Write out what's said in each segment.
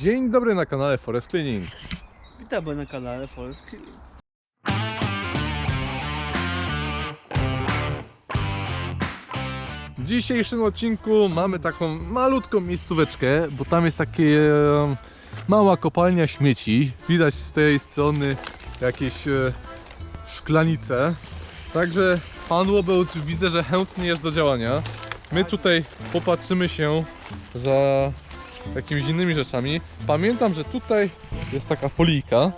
Dzień dobry na kanale Forest Cleaning. Witamy na kanale Forest Cleaning. W dzisiejszym odcinku mamy taką malutką miejscóweczkę, bo tam jest takie em, mała kopalnia śmieci. Widać z tej strony jakieś e, szklanice. Także pan Łobełcz widzę, że chętnie jest do działania. My tutaj popatrzymy się za jakimiś innymi rzeczami. Pamiętam, że tutaj jest taka folijka.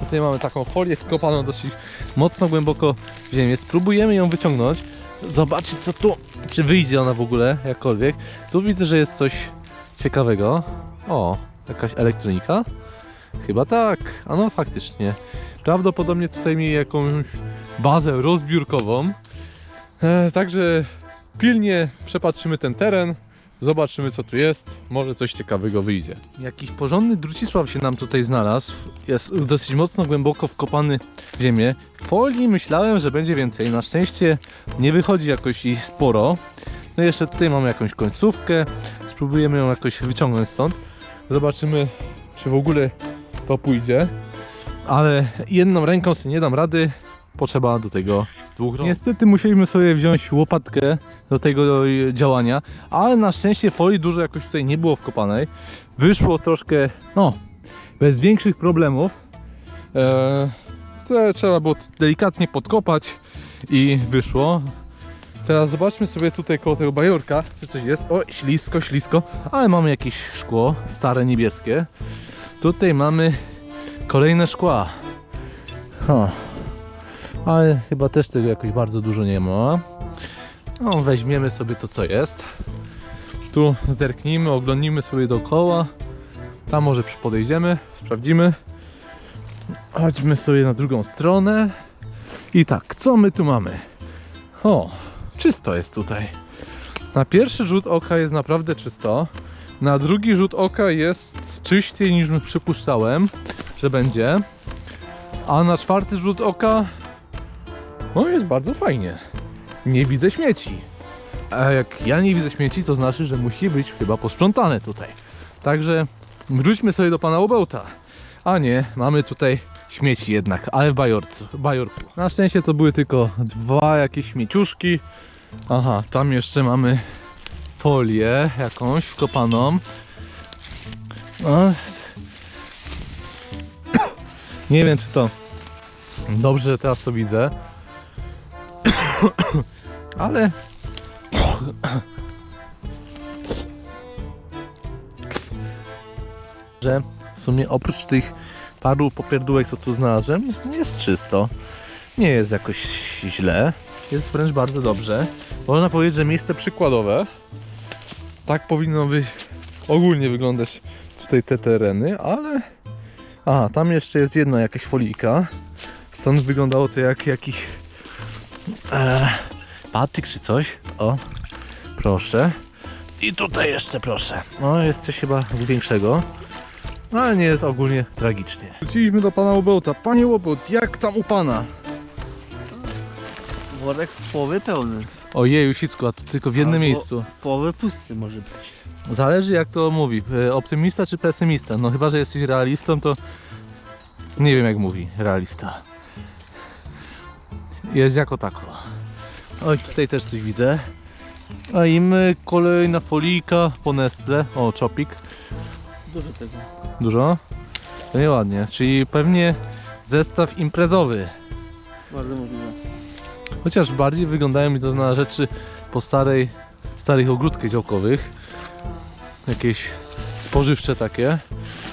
Tutaj mamy taką folię wkopaną dosyć mocno głęboko w ziemię. Spróbujemy ją wyciągnąć. Zobaczyć co tu, czy wyjdzie ona w ogóle jakkolwiek. Tu widzę, że jest coś ciekawego. O, jakaś elektronika? Chyba tak, a no faktycznie. Prawdopodobnie tutaj mieli jakąś bazę rozbiórkową. E, także pilnie przepatrzymy ten teren, zobaczymy co tu jest, może coś ciekawego wyjdzie. Jakiś porządny drucisław się nam tutaj znalazł, jest dosyć mocno głęboko wkopany w ziemię. Folii myślałem, że będzie więcej, na szczęście nie wychodzi jakoś ich sporo. No jeszcze tutaj mamy jakąś końcówkę, spróbujemy ją jakoś wyciągnąć stąd. Zobaczymy, czy w ogóle to pójdzie. Ale jedną ręką sobie nie dam rady, potrzeba do tego dwóch rąk. Niestety musieliśmy sobie wziąć łopatkę do tego działania, ale na szczęście folii dużo jakoś tutaj nie było wkopanej. Wyszło troszkę, no, bez większych problemów. Eee, to trzeba było delikatnie podkopać i wyszło. Teraz zobaczmy sobie tutaj koło tego bajorka, czy coś jest. O, ślisko, ślisko, ale mamy jakieś szkło, stare niebieskie. Tutaj mamy kolejne szkła. Ha. Ale chyba też tego jakoś bardzo dużo nie ma. No, weźmiemy sobie to co jest. Tu zerknijmy, oglądnijmy sobie dookoła. Tam może podejdziemy, sprawdzimy. Chodźmy sobie na drugą stronę. I tak, co my tu mamy? O, czysto jest tutaj. Na pierwszy rzut oka jest naprawdę czysto. Na drugi rzut oka jest czyściej niż przypuszczałem, że będzie. A na czwarty rzut oka no jest bardzo fajnie. Nie widzę śmieci. A jak ja nie widzę śmieci, to znaczy, że musi być chyba posprzątane tutaj. Także wróćmy sobie do pana Łobełta. A nie, mamy tutaj śmieci jednak, ale w bajorcu, bajorku. Na szczęście to były tylko dwa jakieś śmieciuszki. Aha, tam jeszcze mamy folię jakąś wkopaną. No. Nie wiem czy to dobrze, teraz to widzę. Ale że w sumie oprócz tych paru popierdółek, co tu znalazłem, jest czysto. Nie jest jakoś źle. Jest wręcz bardzo dobrze. Można powiedzieć, że miejsce przykładowe. Tak powinno być ogólnie wyglądać tutaj te tereny, ale... A, tam jeszcze jest jedna jakaś folika. Stąd wyglądało to jak jakiś e, patyk czy coś. O, proszę. I tutaj jeszcze proszę. No, jest coś chyba większego. No, ale nie jest ogólnie tragicznie. Wróciliśmy do pana Łobełta. Panie Łobełt, jak tam u pana? Worek w połowie pełny. Ojeju, Sicku, a to tylko w jednym Albo- miejscu. W połowie pusty może być. Zależy jak to mówi. e, Optymista czy pesymista? No chyba, że jesteś realistą, to nie wiem jak mówi realista. Jest jako tako. Oj, tutaj też coś widzę. A i my kolejna folika po Nestle. O, czopik. Dużo tego. Dużo? To nieładnie. Czyli pewnie zestaw imprezowy. Bardzo możliwe. Chociaż bardziej wyglądają mi to na rzeczy po starej, starych ogródkach działkowych. Jakieś spożywcze takie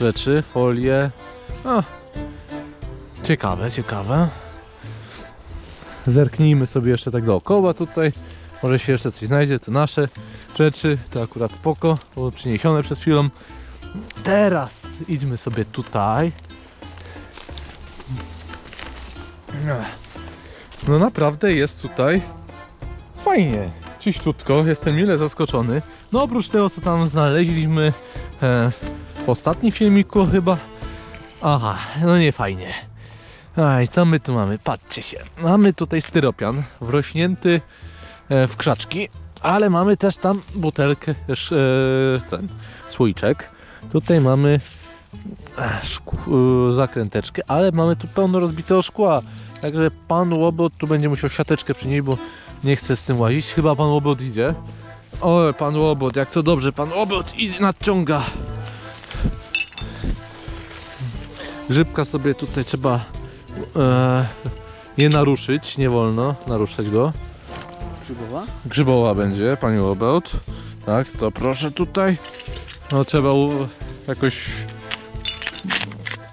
rzeczy, folie. A, ciekawe, ciekawe. Zerknijmy sobie jeszcze tak dookoła tutaj. Może się jeszcze coś znajdzie, to nasze rzeczy, to akurat spoko, było przyniesione przez chwilę. Teraz idźmy sobie tutaj. No naprawdę jest tutaj fajnie, czyściutko, jestem mile zaskoczony. No oprócz tego co tam znaleźliśmy e, w ostatnim filmiku chyba. Aha, no nie fajnie. Aj, co my tu mamy? Patrzcie się. Mamy tutaj styropian wrośnięty e, w krzaczki, ale mamy też tam butelkę, e, ten słoiczek. Tutaj mamy e, zakręteczkę, ale mamy tu pełno rozbitego szkła. Także pan Łobot tu będzie musiał siateczkę przynieść, bo nie chce z tym łazić. Chyba pan Łobot idzie. O, pan Łobot, jak to dobrze, pan Łobot i nadciąga. Grzybka sobie tutaj trzeba e, nie naruszyć, nie wolno naruszać go. Grzybowa? Grzyboła będzie, pani Łobot. Tak, to proszę tutaj. No trzeba u, jakoś...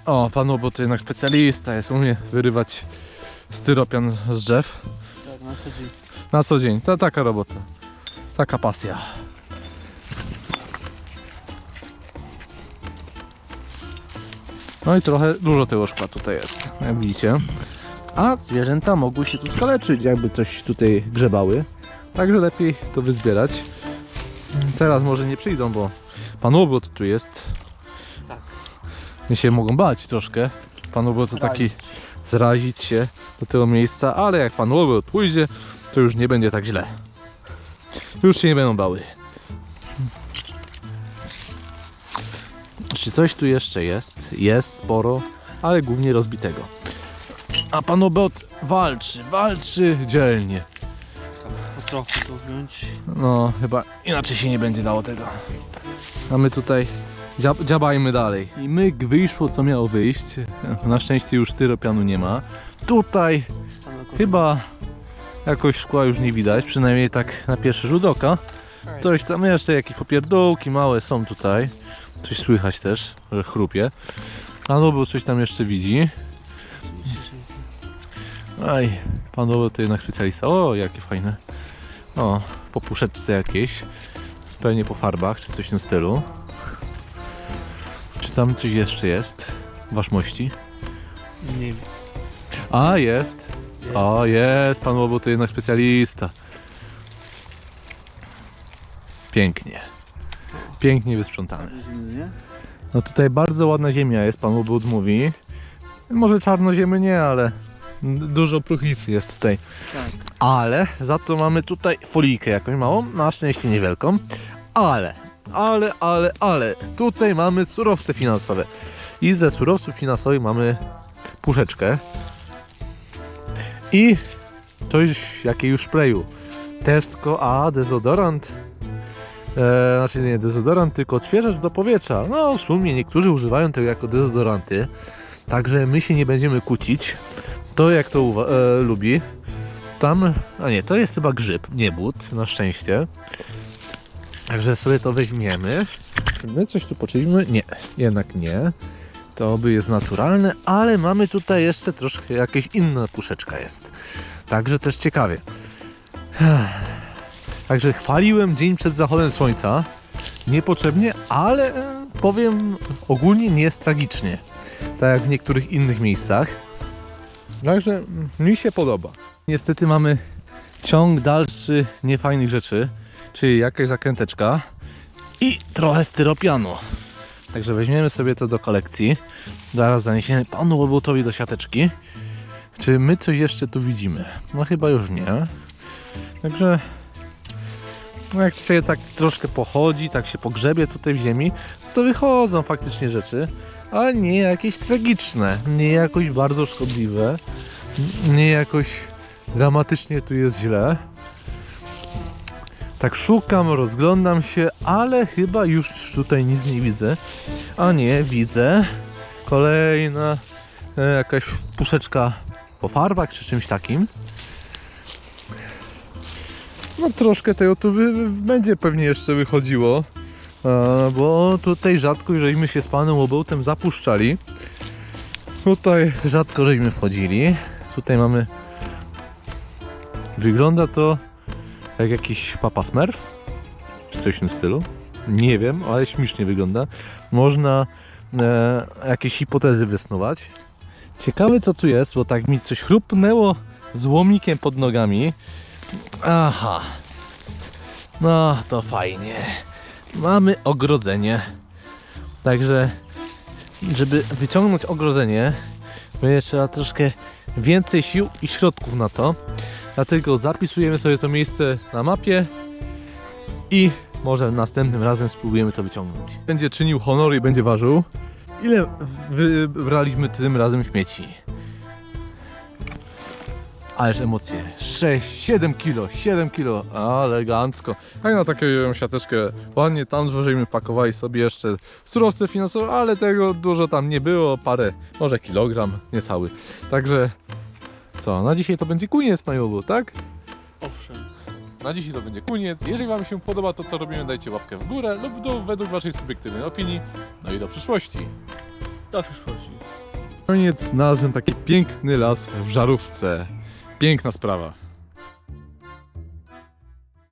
O, pan Łobot to jednak specjalista jest, umie wyrywać styropian z drzew. Tak, na co dzień. Na co dzień, to taka robota. Taka pasja. No i trochę dużo tego szkła tutaj jest, jak widzicie. A zwierzęta mogły się tu skaleczyć, jakby coś tutaj grzebały. Także lepiej to wyzbierać. Teraz może nie przyjdą, bo pan Łobot tu jest. Tak. Nie się mogą bać troszkę. Pan Łobot to taki zrazić się do tego miejsca, ale jak pan Łobot pójdzie, to już nie będzie tak źle. Już się nie będą bały. Czy coś tu jeszcze jest? Jest sporo, ale głównie rozbitego. A pan Obot walczy, walczy dzielnie. Po trochu to wziąć. No, chyba inaczej się nie będzie dało tego. A my tutaj dziab dziabajmy dalej. I myk wyszło, co miało wyjść. Na szczęście już styropianu nie ma. Tutaj chyba jakoś szkła już nie widać, przynajmniej tak na pierwszy rzut oka. Coś tam jeszcze, jakieś popierdółki małe są tutaj. Coś słychać też, że chrupie. A no bo coś tam jeszcze widzi. Aj, pan Dobo to jednak specjalista. O, jakie fajne. O, po puszeczce jakieś. Pewnie po farbach, czy coś w tym stylu. Czy tam coś jeszcze jest? Waszmości? Nie wiem. A, jest. O, jest, pan Łobo to jednak specjalista. Pięknie. Pięknie nie? No tutaj bardzo ładna ziemia jest, pan Łobud mówi. Może czarnoziemy nie, ale dużo próchnicy jest tutaj. Tak. Ale za to mamy tutaj folijkę jakąś małą, na szczęście niewielką. Ale, ale, ale, ale, tutaj mamy surowce finansowe. I ze surowców finansowych mamy puszeczkę. I coś, jakie już sprayu. Tesco, a dezodorant. E, znaczy nie dezodorant, tylko odświeżacz do powietrza. No w sumie niektórzy używają tego jako dezodoranty. Także my się nie będziemy kłócić. To jak to e, lubi. Tam, a nie, to jest chyba grzyb, nie but, na szczęście. Także sobie to weźmiemy. Czy my coś tu poczuliśmy? Nie, jednak nie. To by jest naturalne, ale mamy tutaj jeszcze troszkę jakieś inna puszeczka jest. Także też ciekawie. Także chwaliłem dzień przed zachodem słońca. Niepotrzebnie, ale e, powiem ogólnie nie jest tragicznie. Tak jak w niektórych innych miejscach. Także mi się podoba. Niestety mamy ciąg dalszy niefajnych rzeczy, czyli jakaś zakręteczka i trochę styropianu. Także weźmiemy sobie to do kolekcji. Zaraz zaniesiemy panu Łobotowi do siateczki. Czy my coś jeszcze tu widzimy? No chyba już nie. Także no jak się tak troszkę pochodzi, tak się pogrzebie tutaj w ziemi, to wychodzą faktycznie rzeczy, ale nie jakieś tragiczne, nie jakoś bardzo szkodliwe, nie jakoś dramatycznie tu jest źle. Tak szukam, rozglądam się, ale chyba już tutaj nic nie widzę. A nie, widzę. Kolejna e, jakaś puszeczka po farbach czy czymś takim. No troszkę tego tu będzie pewnie jeszcze wychodziło. Bo tutaj rzadko żeśmy się z panem Łobołtem zapuszczali. Tutaj rzadko żeśmy wchodzili. Tutaj mamy Wygląda to jak jakiś papa smurf, czy coś w tym stylu. Nie wiem, ale śmiesznie wygląda. Można e, jakieś hipotezy wysnuwać. Ciekawe co tu jest, bo tak mi coś chrupnęło z łomikiem pod nogami. Aha. No to fajnie. Mamy ogrodzenie. Także, żeby wyciągnąć ogrodzenie, będzie trzeba troszkę więcej sił i środków na to. Dlatego zapisujemy sobie to miejsce na mapie i Może następnym razem spróbujemy to wyciągnąć. Będzie czynił honor i będzie ważył. Ile wybraliśmy tym razem śmieci? Ależ emocje. 6, 7 kilo, 7 kilo. Elegancko. Tak na taką siateczkę ładnie tam żeśmy pakowali sobie jeszcze surowce finansowe, ale tego dużo tam nie było. Parę, może kilogram, niecały. Także co, na dzisiaj to będzie koniec majowo, tak? Owszem. Na dzisiaj to będzie koniec. Jeżeli Wam się podoba to, co robimy, dajcie łapkę w górę lub w dół według Waszej subiektywnej opinii. No i do przyszłości. Do przyszłości. Koniec znalazłem taki piękny las w żarówce. Piękna sprawa.